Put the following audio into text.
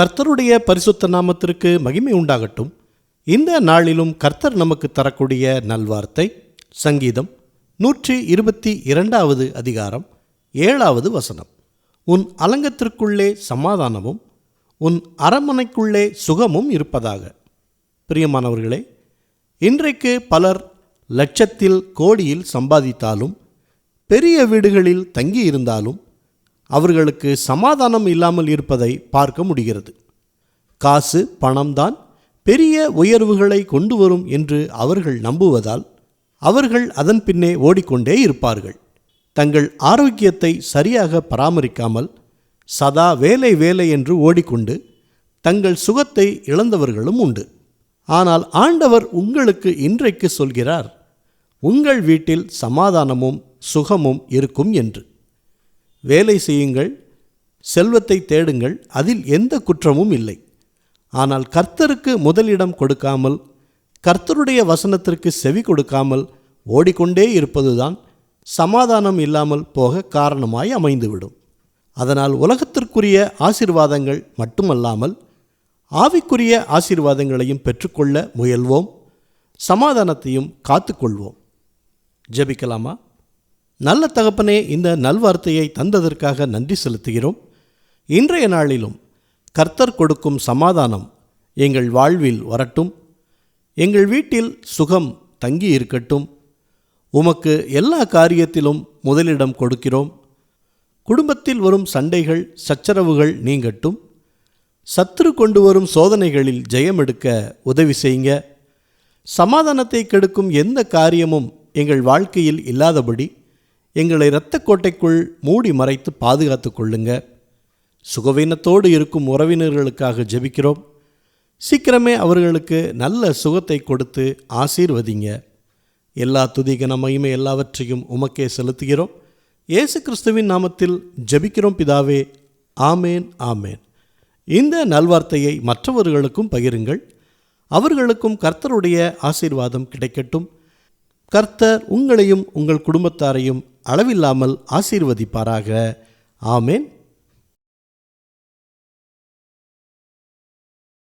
கர்த்தருடைய பரிசுத்த நாமத்திற்கு மகிமை உண்டாகட்டும். இந்த நாளிலும் கர்த்தர் நமக்கு தரக்கூடிய நல்வார்த்தை சங்கீதம் நூற்றி இருபத்தி இரண்டாவது அதிகாரம் ஏழாவது வசனம். உன் அலங்கத்திற்குள்ளே சமாதானமும் உன் அரண்மனைக்குள்ளே சுகமும் இருப்பதாக. பிரியமானவர்களே இன்றைக்கு பலர் லட்சத்தில் கோடியில் சம்பாதித்தாலும் பெரிய வீடுகளில் தங்கியிருந்தாலும் அவர்களுக்கு சமாதானம் இல்லாமல் இருப்பதை பார்க்க முடிகிறது. காசு பணம்தான் பெரிய உயர்வுகளை கொண்டு வரும் என்று அவர்கள் நம்புவதால் அவர்கள் அதன் பின்னே ஓடிக்கொண்டே இருப்பார்கள். தங்கள் ஆரோக்கியத்தை சரியாக பராமரிக்காமல் சதா வேலை வேலை என்று ஓடிக்கொண்டு தங்கள் சுகத்தை இழந்தவர்களும் உண்டு. ஆனால் ஆண்டவர் உங்களுக்கு இன்றைக்கு சொல்கிறார் உங்கள் வீட்டில் சமாதானமும் சுகமும் இருக்கும் என்று. வேலை செய்யுங்கள் செல்வத்தை தேடுங்கள் அதில் எந்த குற்றமும் இல்லை. ஆனால் கர்த்தருக்கு முதலிடம் கொடுக்காமல் கர்த்தருடைய வசனத்திற்கு செவி கொடுக்காமல் ஓடிக்கொண்டே இருப்பதுதான் சமாதானம் இல்லாமல் போக காரணமாய் அமைந்துவிடும். அதனால் உலகத்திற்குரிய ஆசிர்வாதங்கள் மட்டுமல்லாமல் ஆவிக்குரிய ஆசீர்வாதங்களையும் பெற்றுக்கொள்ள முயல்வோம் சமாதானத்தையும் காத்துக்கொள்வோம். ஜெபிக்கலாமா? நல்ல தகப்பனே இந்த நல்வார்த்தையை தந்ததற்காக நன்றி செலுத்துகிறோம். இன்றைய நாளிலும் கர்த்தர் கொடுக்கும் சமாதானம் எங்கள் வாழ்வில் வரட்டும். எங்கள் வீட்டில் சுகம் தங்கி இருக்கட்டும். உமக்கு எல்லா காரியத்திலும் முதலிடம் கொடுக்கிறோம். குடும்பத்தில் வரும் சண்டைகள் சச்சரவுகள் நீங்கட்டும். சத்துரு கொண்டு வரும் சோதனைகளில் ஜெயம் எடுக்க உதவி செய்யுங்க. சமாதானத்தை கெடுக்கும் எந்த காரியமும் எங்கள் வாழ்க்கையில் இல்லாதபடி எங்களை இரத்த கோட்டைக்குள் மூடி மறைத்து பாதுகாத்து கொள்ளுங்க. சுகவீனத்தோடு இருக்கும் உறவினர்களுக்காக ஜெபிக்கிறோம். சீக்கிரமே அவர்களுக்கு நல்ல சுகத்தை கொடுத்து ஆசீர்வதிங்க. எல்லா துதிகன மகிமை எல்லாவற்றையும் உமக்கே செலுத்துகிறோம். இயேசு கிறிஸ்துவின் நாமத்தில் ஜெபிக்கிறோம் பிதாவே. ஆமேன் ஆமேன். இந்த நல்வார்த்தையை மற்றவர்களுக்கும் பகிருங்கள். அவர்களுக்கும் கர்த்தருடைய ஆசீர்வாதம் கிடைக்கட்டும். கர்த்தர் உங்களையும் உங்கள் குடும்பத்தாரையும் அளவில்லாமல் ஆசீர்வதிப்பாராக. ஆமேன்.